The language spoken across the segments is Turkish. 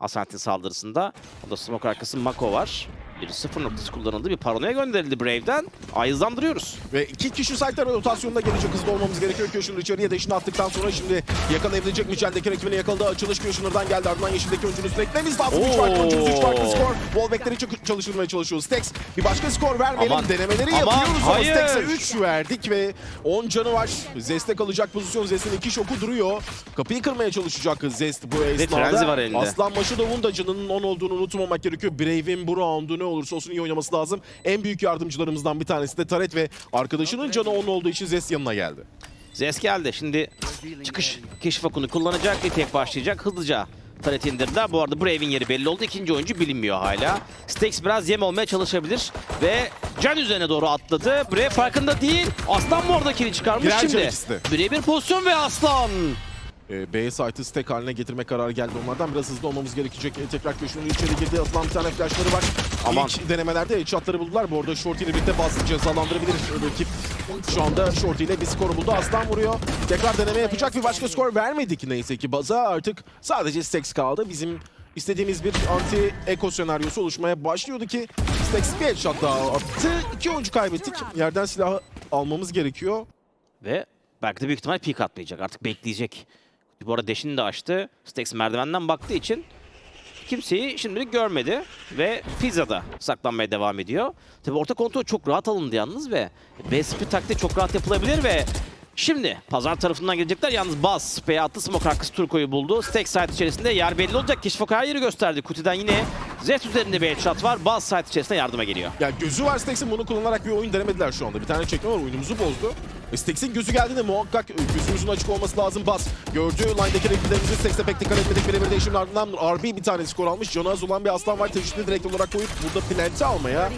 Ascent'in saldırısında. O da smoke arkası Mako var. Bir sıfır noktası kullanıldı. Bir paranoya gönderildi Brave'den. Ay hızlandırıyoruz. Ve iki kişi site'lara rotasyonda gelecek hızlı olmamız gerekiyor. Köşünür içeriye deşini attıktan sonra şimdi yakalayabilecek Michel'deki rakibini yakaladı. Açılış Köşünür'den geldi. Ardından yeşildeki oyuncunun üstüne eklememiz lazım. 3 farklı oyuncumuz 3 farklı skor. Wallback'leri çok çalıştırmaya çalışıyor. Stex bir başka skor vermeyelim. Aman. Denemeleri Aman, yapıyoruz ama hayır. Stex'e 3 verdik ve 10 canı var. Zest'e kalacak pozisyon. Zest'in iki şoku duruyor. Kapıyı kırmaya çalışacak Zest bu esnada. Aslan başı da Wundacı'nın 10 olduğunu unutmamak gerekiyor. Brave'in bu roundu ne olursa olsun iyi oynaması lazım. En büyük yardımcılarımızdan bir tanesi de Taret ve arkadaşının canı 10 olduğu için Zest yanına geldi. Zes geldi. Şimdi çıkış keşif okunu kullanacak. Bir tek başlayacak. Hızlıca taret indirdiler. Bu arada Brave'in yeri belli oldu. İkinci oyuncu bilinmiyor hala. Stax biraz yem olmaya çalışabilir. Ve can üzerine doğru atladı. Brave farkında değil. Aslan mı orada kili çıkarmış Girer şimdi? Birebir pozisyon ve Aslan. Ee, B site'ı stack haline getirme kararı geldi onlardan. Biraz hızlı olmamız gerekecek. Ee, tekrar köşünün içeri girdi. Atılan bir tane flashları var. Aman. İlk denemelerde headshotları buldular. Bu arada Shorty ile birlikte bazı cezalandırabilir rakip. Şu anda Shorty ile bir skor buldu. Aslan vuruyor. Tekrar deneme yapacak. Bir başka skor vermedik neyse ki baza. Artık sadece Stax kaldı. Bizim istediğimiz bir anti eko senaryosu oluşmaya başlıyordu ki Stax bir headshot daha attı. İki oyuncu kaybettik. Yerden silahı almamız gerekiyor. Ve belki de büyük ihtimal peek atmayacak. Artık bekleyecek. Bu arada deşini de açtı. Stax merdivenden baktığı için kimseyi şimdilik görmedi. Ve Pizza'da saklanmaya devam ediyor. Tabi orta kontrol çok rahat alındı yalnız ve split taktiği çok rahat yapılabilir ve Şimdi pazar tarafından gelecekler. Yalnız Baz spey attı. Smoke arkası Turko'yu buldu. Stack site içerisinde yer belli olacak. Her yeri gösterdi. Kutiden yine Zet üzerinde bir headshot var. Baz site içerisinde yardıma geliyor. Ya gözü var Stax'in bunu kullanarak bir oyun denemediler şu anda. Bir tane çekme var oyunumuzu bozdu. E, Stax'in gözü geldiğinde muhakkak e, gözümüzün açık olması lazım bas. Gördüğü line'daki rakiplerimizi Stax'e pek dikkat etmedik. Birebir değişimin ardından RB bir tane skor almış. Canı az olan bir aslan var. Teşhidi direkt olarak koyup burada plant'i almaya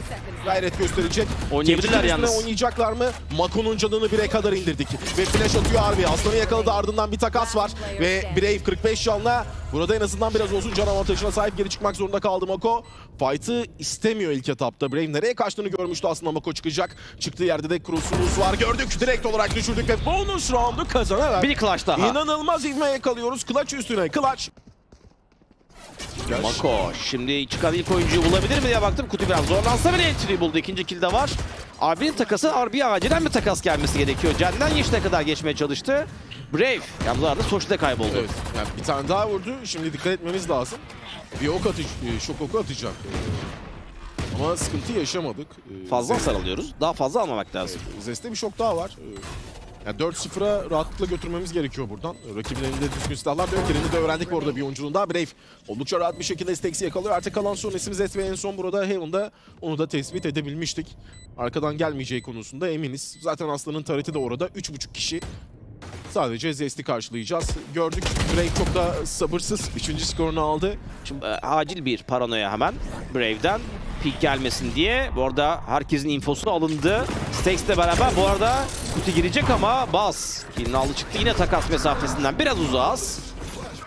gayret gösterecek. Oynayabilirler yalnız. Oynayacaklar mı? Mako'nun canını bire kadar indirdik. Ve flash atıyor RB. Aslanı yakaladı ardından bir takas var. Ve Brave 45 canla burada en azından biraz olsun can avantajına sahip geri çıkmak zorunda kaldı Mako. Fight'ı istemiyor ilk etapta. Brave nereye kaçtığını görmüştü aslında Mako çıkacak. Çıktığı yerde de Cross'umuz var. Gördük direkt olarak düşürdük ve bonus roundu kazanarak. Bir clutch daha. İnanılmaz ivmeye kalıyoruz. Clutch üstüne clutch. Mako şimdi çıkan ilk oyuncuyu bulabilir mi diye baktım. Kutu biraz zorlansa bile entry buldu. İkinci kill de var. RB'nin takası RB'ye acilen bir takas gelmesi gerekiyor. Cenden yeşile kadar geçmeye çalıştı. Brave. Yalnız arada Soç'ta kayboldu. Evet, yani bir tane daha vurdu. Şimdi dikkat etmemiz lazım. Bir ok atı, e, şok oku atacak. Ama sıkıntı yaşamadık. E, Fazla Zest- hasar alıyoruz. Daha fazla almamak lazım. Zest'te bir şok daha var. Yani 4-0'a rahatlıkla götürmemiz gerekiyor buradan. Rakibin elinde düzgün silahlar da yok. Elini de öğrendik bu arada bir oyuncunun daha. Brave oldukça rahat bir şekilde Stax'i yakalıyor. Artık kalan son isim Zest ve en son burada Heaven'da onu da tespit edebilmiştik. Arkadan gelmeyeceği konusunda eminiz. Zaten Aslan'ın tareti de orada. 3,5 kişi. Sadece Zest'i karşılayacağız. Gördük Brave çok da sabırsız. Üçüncü skorunu aldı. Şimdi e, acil bir paranoya hemen Brave'den peek gelmesin diye. Bu arada herkesin infosu alındı. Stax'le beraber bu arada kutu girecek ama Bas. Kill'in aldı çıktı yine takas mesafesinden biraz uzağız.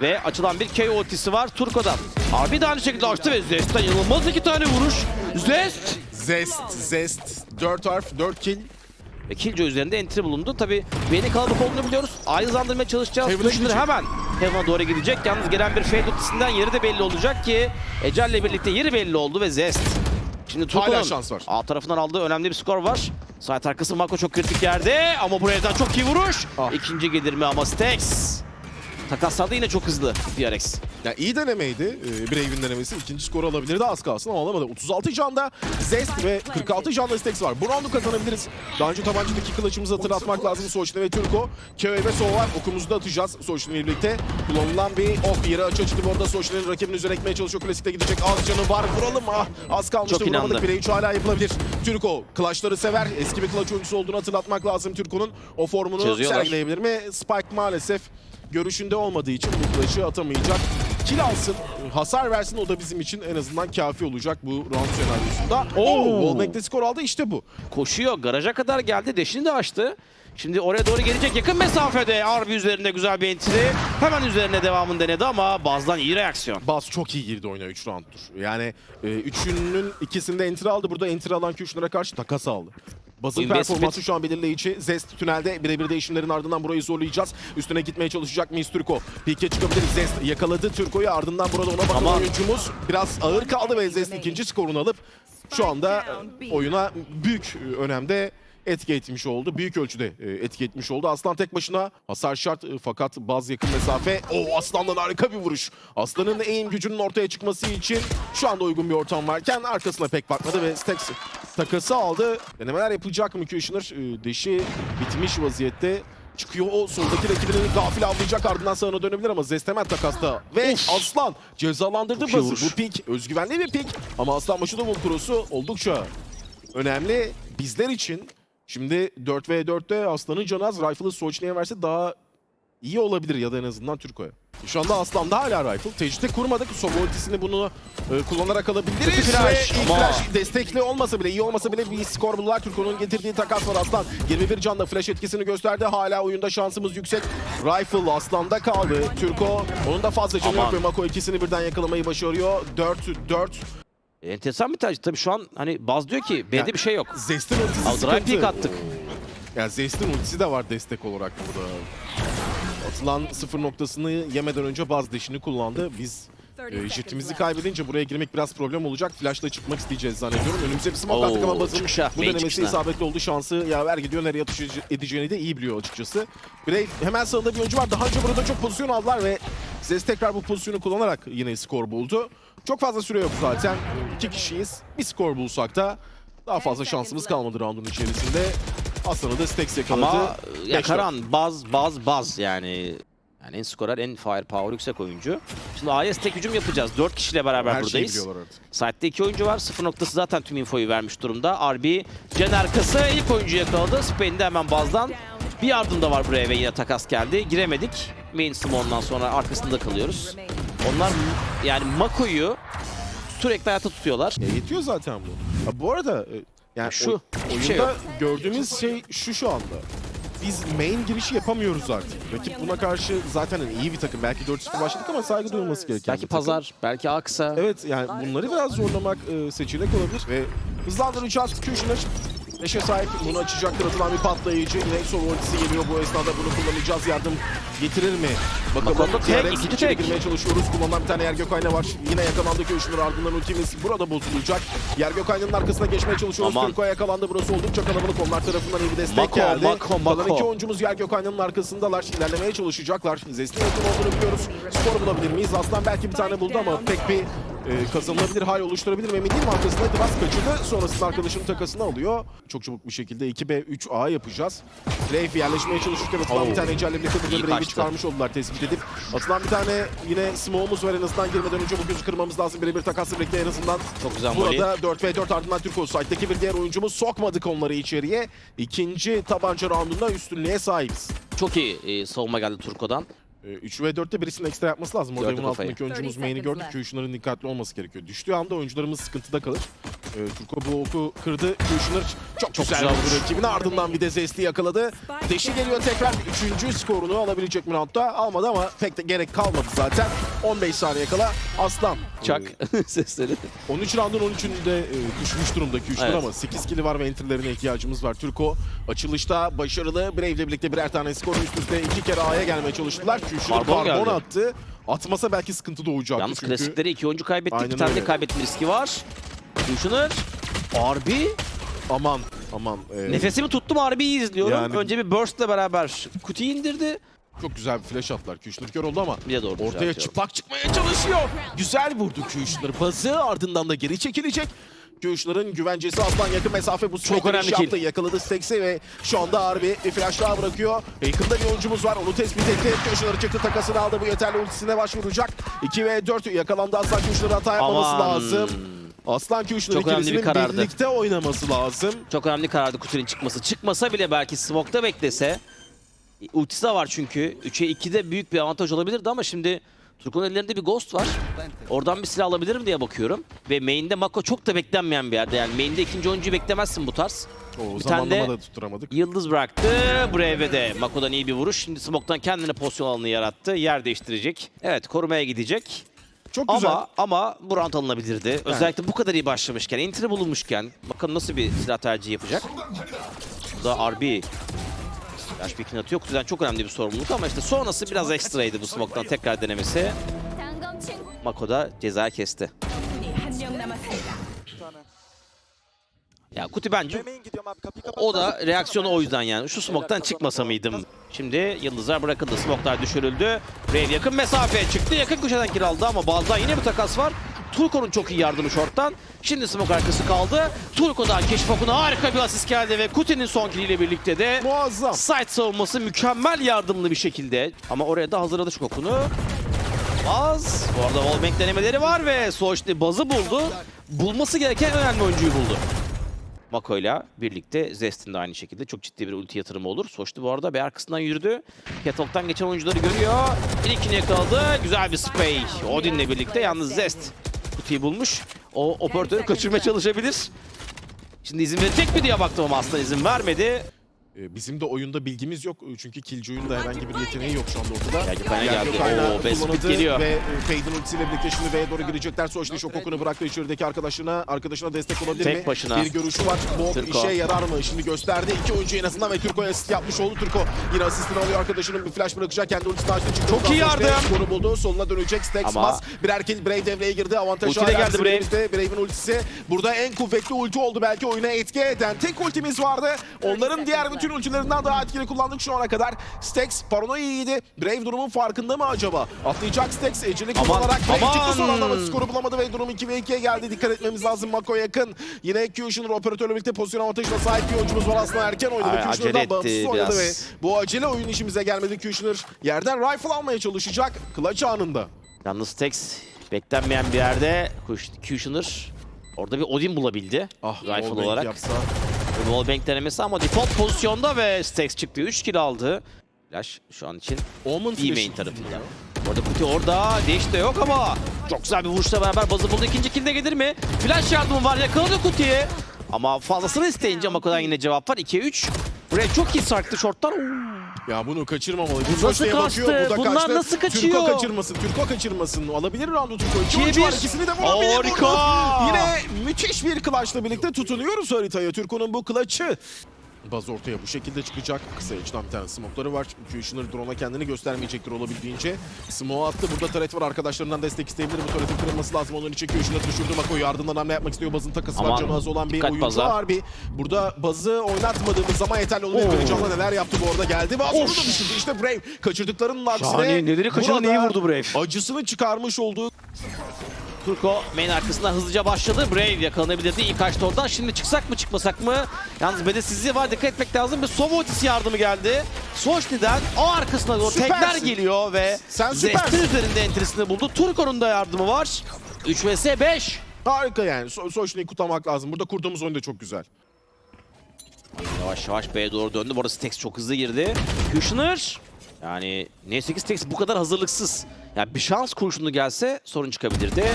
Ve açılan bir KO ultisi var Turko'dan. Abi de aynı şekilde açtı ve Zest'ten inanılmaz iki tane vuruş. Zest! Zest, Zest. 4 harf, 4 kill. Ve Killjoy üzerinde entry bulundu. Tabi beni kalabalık olduğunu biliyoruz. Ay hızlandırmaya çalışacağız. Gidecek. hemen Heaven'a doğru gidecek. Yalnız gelen bir fade ultisinden yeri de belli olacak ki Ecel'le birlikte yeri belli oldu ve Zest. Şimdi Hala Turko'nun şans var. A tarafından aldığı önemli bir skor var. Sağ arkası Mako çok kritik yerde ama bu evden çok iyi vuruş. Ah. İkinci gelir mi ama Stax. Takaslarda yine çok hızlı DRX. Ya iyi denemeydi. Ee, Brave'in denemesi. ikinci skoru alabilirdi az kalsın ama alamadı. 36 canda Zest ve 46 canda Stax var. Bu roundu kazanabiliriz. Daha önce tabancadaki kılıçımızı hatırlatmak lazım. Soçne ve Turko. Köy ve Sov var. Okumuzu da atacağız Soçne ile birlikte. Kullanılan bir ok. Yeri açı açtı bu arada. Soçne'nin rakibini üzerine ekmeye çalışıyor. Klasikte gidecek. Az canı var. Vuralım. Ah, az kalmıştı. Çok Vuramadık. inandı. Bire üç hala yapılabilir. Turko clutchları sever. Eski bir clutch oyuncusu olduğunu hatırlatmak lazım. Turko'nun o formunu Çözüyorlar. sergileyebilir mi? Spike maalesef görüşünde olmadığı için bu clutch'ı atamayacak. Kill alsın, hasar versin o da bizim için en azından kafi olacak bu round senaryosunda. Oo. Wallback'te skor aldı işte bu. Koşuyor. Garaja kadar geldi. Deşini de açtı. Şimdi oraya doğru gelecek yakın mesafede. Arbi üzerinde güzel bir entry. Hemen üzerine devamını denedi ama bazdan iyi reaksiyon. Baz çok iyi girdi oyuna 3 rounddur. Yani e, üçünün ikisinde enter aldı. Burada enter alan Küşner'e karşı takas aldı. Basın performansı şu an belirleyici. Zest tünelde birebir değişimlerin ardından burayı zorlayacağız. Üstüne gitmeye çalışacak mıyız Türko? Pike çıkabilir. Zest yakaladı Türko'yu ardından burada ona bakan Aman. oyuncumuz biraz ağır kaldı ve Zest ikinci skorunu alıp şu anda oyuna büyük önemde etki etmiş oldu. Büyük ölçüde e, etki etmiş oldu. Aslan tek başına hasar şart e, fakat baz yakın mesafe. O Aslan'dan harika bir vuruş. Aslan'ın aim gücünün ortaya çıkması için şu anda uygun bir ortam varken arkasına pek bakmadı ve Stax takası aldı. Denemeler yapılacak mı Kushner? E, Deşi bitmiş vaziyette. Çıkıyor o soldaki rakibini gafil avlayacak ardından sağına dönebilir ama Zest hemen takasta. Ve Aslan cezalandırdı bazı. Bu pik özgüvenli bir pik ama Aslan başı da Cross'u oldukça önemli bizler için. Şimdi 4v4'te Aslan'ın canı az rifle'ı Soçni'ye verse daha iyi olabilir ya da en azından Türko'ya. Şu anda Aslan'da hala rifle. Tecrüte kurmadık. Sobo ultisini bunu e, kullanarak alabiliriz. Kötü flash Ve ama- flash destekli olmasa bile, iyi olmasa bile bir skor buldular. Türko'nun getirdiği takas var Aslan. 21 canla flash etkisini gösterdi. Hala oyunda şansımız yüksek. Rifle Aslan'da kaldı. Türko onun da fazla canı yok ve Mako ikisini birden yakalamayı başarıyor. 4-4. Enteresan bir tercih. Tabii şu an hani Baz diyor ki B'de Ya- bir şey yok. Zest'in ultisi sıkıntı. attık. Ya Zest'in ultisi de var destek olarak burada. Atılan sıfır noktasını yemeden önce baz deşini kullandı. Biz e, jetimizi kaybedince buraya girmek biraz problem olacak. Flash'la çıkmak isteyeceğiz zannediyorum. Önümüze bir smoke attık ama bazın çıkışa, bu denemesi çıkışına. isabetli oldu. Şansı yaver gidiyor. Nereye atış edeceğini de iyi biliyor açıkçası. Brave hemen sağında bir oyuncu var. Daha önce burada çok pozisyon aldılar ve Zest tekrar bu pozisyonu kullanarak yine skor buldu. Çok fazla süre yok zaten. İki kişiyiz. Bir skor bulsak da daha fazla şansımız kalmadı roundun içerisinde. Aslan'ı da Stax yakaladı. Ama ya. Karan baz baz baz yani yani en skorer en firepower yüksek oyuncu. Şimdi A'ya tek hücum yapacağız. 4 kişiyle beraber Her şeyi buradayız. biliyorlar artık. Site'de iki oyuncu var. Sıfır noktası zaten tüm infoyu vermiş durumda. RB Cen arkası ilk oyuncu yakaladı. Spain'de hemen bazdan. Bir yardım da var buraya ve yine takas geldi. Giremedik. Main ondan sonra arkasında kalıyoruz. Onlar yani Mako'yu sürekli hayatta tutuyorlar. Ya yetiyor zaten bu. Ha, bu arada e, yani Şu, o- hiçbir oyunda şey yok. gördüğümüz şey şu şu anda. Biz main girişi yapamıyoruz artık. Rakip buna karşı zaten hani iyi bir takım. Belki 4-0 başladık ama saygı duyulması gereken Belki bir takım. pazar, belki Aksa. Evet yani bunları biraz zorlamak e, seçenek olabilir ve hızlandıracağız. Kushner Neşe sahip bunu açacaktır atılan bir patlayıcı. Yine Sova ultisi geliyor bu esnada bunu kullanacağız. Yardım getirir mi? Bakalım. Bakalım, tek, TRX ikinci içeri tek. girmeye çalışıyoruz. Kullanılan bir tane Yer Gökayna var. Yine yakalandı Kushner ardından ultimiz burada bozulacak. Yer Gökayna'nın arkasına geçmeye çalışıyoruz. Aman. Türko'ya yakalandı. Burası oldukça kalabalık. Onlar tarafından iyi bir destek Mako, geldi. Mako, Kalan Mako. iki oyuncumuz Yer Gökayna'nın arkasındalar. İlerlemeye çalışacaklar. Zest'in yakın olduğunu biliyoruz. Skor bulabilir miyiz? Aslan belki bir tane buldu ama pek bir e, kazanılabilir hal oluşturabilir mi emin değilim. Arkasında Divas kaçırdı. Sonrasında arkadaşının takasını alıyor. Çok çabuk bir şekilde 2B 3A yapacağız. Brave yerleşmeye çalışırken atılan Oo. bir tane ecelle birlikte burada kaçtı. çıkarmış oldular tespit edip. Atılan bir tane yine smoke'umuz var en azından girmeden önce bu gözü kırmamız lazım. Birebir takasla birlikte en azından Çok güzel. Burada 4v4 ardından Türko site'deki bir diğer oyuncumuz sokmadık onları içeriye. İkinci tabanca roundunda üstünlüğe sahibiz. Çok iyi e, savunma geldi Turko'dan. Ee, 3 ve 4'te birisinin ekstra yapması lazım. Orada kafayı. altındaki oyuncumuz 30 main'i gördük. Kushner'ın dikkatli olması gerekiyor. Düştüğü anda oyuncularımız sıkıntıda kalır. Ee, Turko bu oku kırdı. Kushner çok, Çok güzel güzel vurdu vuruş. rakibine. Ardından bir de Zest'i yakaladı. Deşi geliyor tekrar. Üçüncü skorunu alabilecek mi roundda? Almadı ama pek de gerek kalmadı zaten. 15 saniye kala Aslan. Çak Ee, sesleri. 13 roundun 13'ünde e, düşmüş durumda Kushner Evet. ama 8 kili var ve enterlerine ihtiyacımız var. Türko açılışta başarılı. Brave'le birlikte birer tane skor üst üste iki kere A'ya gelmeye çalıştılar. Kushner Karbon karbon geldi. attı. Atmasa belki sıkıntı doğacaktı Yalnız çünkü. klasikleri iki oyuncu kaybettik. Aynen bir tane de öyle. kaybetme riski var. Düşünür. Arbi. Aman aman. e, Nefesimi tuttum Arbi'yi izliyorum. Yani- Önce bir burst'la beraber kutuyu indirdi. Çok güzel bir flash attılar. Kushner kör oldu ama Bir de doğru ortaya düzeltiyor. çıplak çıkmaya çalışıyor. Güzel vurdu Kushner bazı ardından da geri çekilecek. Kushner'ın güvencesi aslan yakın mesafe bu Çok önemli yaptı. kill. Yakaladı Stex'i ve şu anda Arbi bir flash daha bırakıyor. Yakında bir oyuncumuz var onu tespit etti. Kushner çıktı takasını aldı bu yeterli ultisine başvuracak. 2 ve 4 yakalandı aslan Kushner'ın hata yapmaması Aman. lazım. Aslan bir ikilisinin karardı. birlikte oynaması lazım. Çok önemli karardı kutunun çıkması. Çıkmasa bile belki smoke'ta beklese. Ultisi de var çünkü. 3'e 2'de büyük bir avantaj olabilirdi ama şimdi Turku'nun ellerinde bir ghost var. Oradan bir silah alabilirim diye bakıyorum. Ve main'de Mako çok da beklenmeyen bir yerde. Yani main'de ikinci oyuncuyu beklemezsin bu tarz. O Bir tane de- da tutturamadık. Yıldız bıraktı. Brave'e de Mako'dan iyi bir vuruş. Şimdi smoke'tan kendine pozisyon alanı yarattı. Yer değiştirecek. Evet korumaya gidecek. Çok güzel. Ama ama bu round alınabilirdi. Özellikle bu kadar iyi başlamışken, entry bulunmuşken bakalım nasıl bir silah tercihi yapacak. Bu da RB. Flash peekini atıyor. Kutudan çok önemli bir sorumluluk ama işte sonrası biraz ekstraydı bu smoke'tan tekrar denemesi. Mako da ceza kesti. Ya Kuti bence o da reaksiyonu o yüzden yani. Şu smoke'tan çıkmasa mıydım? Şimdi yıldızlar bırakıldı. Smoke'lar düşürüldü. Brave yakın mesafe çıktı. Yakın köşeden kiraldı ama Bal'dan yine bir takas var. Turko'nun çok iyi yardımı short'tan. Şimdi smoke arkası kaldı. Turko'dan keşif okuna harika bir asist geldi ve Kuti'nin son kiliyle birlikte de Muazzam. site savunması mükemmel yardımlı bir şekilde. Ama oraya da hazırladı şu kokunu. Baz. Bu arada wallbang denemeleri var ve Soğuş'ta bazı buldu. Bulması gereken önemli oyuncuyu buldu. Mako'yla birlikte Zest'in de aynı şekilde çok ciddi bir ulti yatırımı olur. Soçlu bu arada B arkasından yürüdü. Catwalk'tan geçen oyuncuları görüyor. İlkini yakaladı. Güzel bir spray. Odin'le birlikte yalnız Zest ultiyi bulmuş. O operatörü kaçırmaya çalışabilir. Şimdi izin verecek mi diye baktım ama aslında izin vermedi. Ee, Bizim de oyunda bilgimiz yok Ee, çünkü Killjoy'un da herhangi bir yeteneği yok şu anda ortada. Kaynağı Geldi, Oo, Speed geliyor. Ve e, Fade'in ultisiyle birlikte şimdi B'ye doğru girecekler. Soğuşlu şok okunu bıraktı içerideki arkadaşına. Arkadaşına destek olabilir Tek mi? başına. Bir görüşü var. Bu Türko. işe yarar mı? Şimdi gösterdi. İki oyuncu en azından ve Türko'ya asist yapmış oldu. Türko yine asistini alıyor. Arkadaşının bir flash bırakacak. Kendi ultisini açtı. Çıktı. Çok iyi yardım. Skoru buldu. Soluna dönecek. Stacks Ama- Mas. Birer kill Brave devreye girdi. Avantajı Ulti de hala geldi Brave. Brave'in ultisi. Burada en kuvvetli ulti oldu. Belki oyuna etki eden tek ultimiz vardı. Onların diğer bütün ultilerinden daha etkili kullandık şu ana kadar. Stax paranoya iyiydi. Brave durumun farkında mı acaba? Atlayacak Stax. Aman, kullanarak Brave aman. çıktı son anda ama skoru bulamadı ve durum 2 ve 2'ye geldi. Dikkat etmemiz lazım. Mako yakın. Yine Kushner operatörle birlikte pozisyon avantajına sahip bir oyuncumuz var. Aslında erken oynadı. Etti bağımsız oynadı biraz. ve bu acele oyun işimize gelmedi. Kushner yerden rifle almaya çalışacak. Clutch anında. Yalnız Tex beklenmeyen bir yerde Kushner orada bir Odin bulabildi. Ah, Rifle olarak. Yapsa. Wallbang denemesi ama default pozisyonda ve Stax çıktı. 3 kill aldı. Flash şu an için Omen iyi flash'ı main tarafında. Orada Kuti orada. Değiş de yok ama çok güzel bir vuruşla beraber bazı buldu. İkinci kill de gelir mi? Flash yardımı var. Yakaladı Kuti'yi. Ama fazlasını isteyince Mako'dan yine cevap var. 2'ye 3. Buraya çok iyi sarktı shorttan. Oo. Ya bunu kaçırmamalı. Bu nasıl kaçtı? bakıyor, bu da Bunlar kaçtı. nasıl kaçıyor? Türko kaçırmasın, Türko kaçırmasın. Alabilir roundu Türko. İki oyuncu var, ikisini de vurabilir. Harika. vurdu. Yine müthiş bir clutchla birlikte tutunuyoruz haritaya. Türko'nun bu clutch'ı. Baz ortaya bu şekilde çıkacak. Kısa açıdan bir tane smoke'ları var. Kushner drone'a kendini göstermeyecektir olabildiğince. Smoke attı. Burada taret var. Arkadaşlarından destek isteyebilir. Bu taretin kırılması lazım. Onun için Kushner düşürdü. Mako'yu ardından hamle yapmak istiyor. Bazın takası var. Aman, Canı az olan bir oyuncu Baz'a. var. Bir burada Baz'ı oynatmadığımız zaman yeterli oluyor. Kırıcan'la neler yaptı bu arada geldi. Baz onu da düşürdü. İşte Brave kaçırdıklarının aksine. Şahane, neleri kaçırdı, neyi vurdu Brave? Acısını çıkarmış olduğu Turko main arkasından hızlıca başladı. Brave yakalanabilirdi ilk kaçtı oradan. Şimdi çıksak mı çıkmasak mı? Yalnız bedelsizliği var dikkat etmek lazım. Bir Sova ultisi yardımı geldi. Soçni'den o arkasına doğru tekler Süpersin. geliyor ve Sen Zest'in üzerinde entrisini buldu. Turko'nun da yardımı var. 3 vs 5. harika yani. So Soşne'yi kutlamak lazım. Burada kurduğumuz oyun da çok güzel. Yavaş yavaş B'ye doğru döndü. Bu arada Stax çok hızlı girdi. Kushner. Yani neyse ki Stax bu kadar hazırlıksız. Yani bir şans kurşunu gelse sorun çıkabilirdi.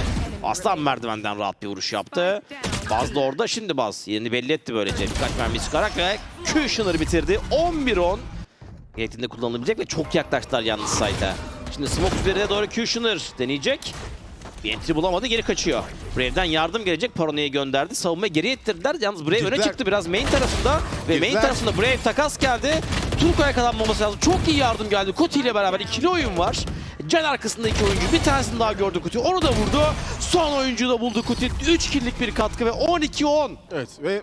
Aslan merdivenden rahat bir vuruş yaptı. Baz da orada. Şimdi Baz yerini belli etti böylece. Birkaç mermi çıkarak ve Kushner bitirdi. 11-10. Niyetinde kullanılabilecek ve çok yaklaştılar yalnız site'a. Şimdi Smoke üzerine doğru Kushner deneyecek. Bir entry bulamadı geri kaçıyor. Brave'den yardım gelecek. Paranoya'yı gönderdi. Savunmayı geri ettirdiler. Yalnız Brave öne Girdiler. çıktı biraz main tarafında. Ve main Girdiler. tarafında Brave takas geldi. Turko'ya yakalanmaması lazım. Çok iyi yardım geldi. Kuti ile beraber ikili oyun var. Can arkasında iki oyuncu. Bir tanesini daha gördü Kuti. Onu da vurdu. Son oyuncuyu da buldu Kuti. 3 killik bir katkı ve 12-10. Evet ve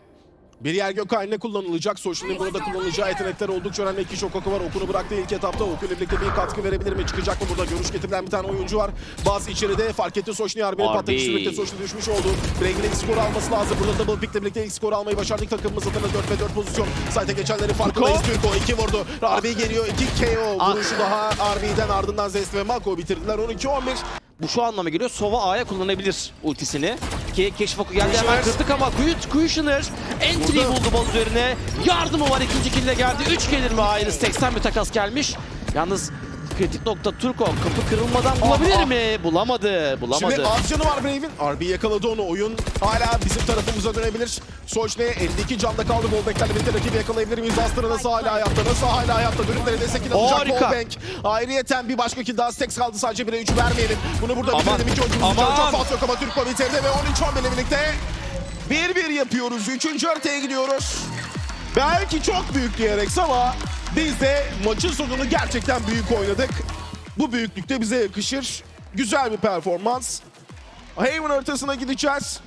bir yer gök haline kullanılacak. Soşin'in burada kullanacağı yetenekler oldukça önemli. İki şok oku var. Okunu bıraktı ilk etapta. Okuyla birlikte bir katkı verebilir mi? Çıkacak mı burada? Görüş getirilen bir tane oyuncu var. Baz içeride fark etti. Soşin'i harbini Harbi. patlamıştı. Birlikte Soşin düşmüş oldu. Brave'in ilk skoru alması lazım. Burada double pick'le birlikte ilk skoru almayı başardık. Takımımız adına 4 ve 4 pozisyon. Site'e geçenleri farkındayız. Türko 2 vurdu. Harbi geliyor. 2 KO. Ah. Vuruşu daha Harbi'den ardından Zest ve Mako bitirdiler. 12-11. Bu şu anlama geliyor. Sova A'ya kullanabilir ultisini. Ki keşif oku geldi hemen kırdık ama Kuyut Kushner entry buldu bal üzerine. Yardımı var ikinci kille geldi. 3 gelir mi? Hayır 80 bir takas gelmiş. Yalnız kritik nokta Turko. Kapı kırılmadan bulabilir Aha. mi? Bulamadı. Bulamadı. Şimdi canı var Brave'in. RB yakaladı onu. Oyun hala bizim tarafımıza dönebilir. Soçne 52 canda kaldı. Wallbank'lerle birlikte rakibi yakalayabilir miyiz? Astra nasıl hala hayatta? Nasıl hala hayatta? Dönümleri destek alacak Harika. Wallbank. Ayrıyeten bir başka kill daha Stex kaldı. Sadece 1'e 3 vermeyelim. Bunu burada Aman. bitirelim. İki oyuncumuzun canı Aman. çok fazla yok ama Türko bitirdi ve 13-11 ile birlikte 1-1 yapıyoruz. Üçüncü haritaya gidiyoruz. Belki çok büyük diyerek ama biz de maçın sonunu gerçekten büyük oynadık. Bu büyüklükte bize yakışır. Güzel bir performans. Haven haritasına gideceğiz.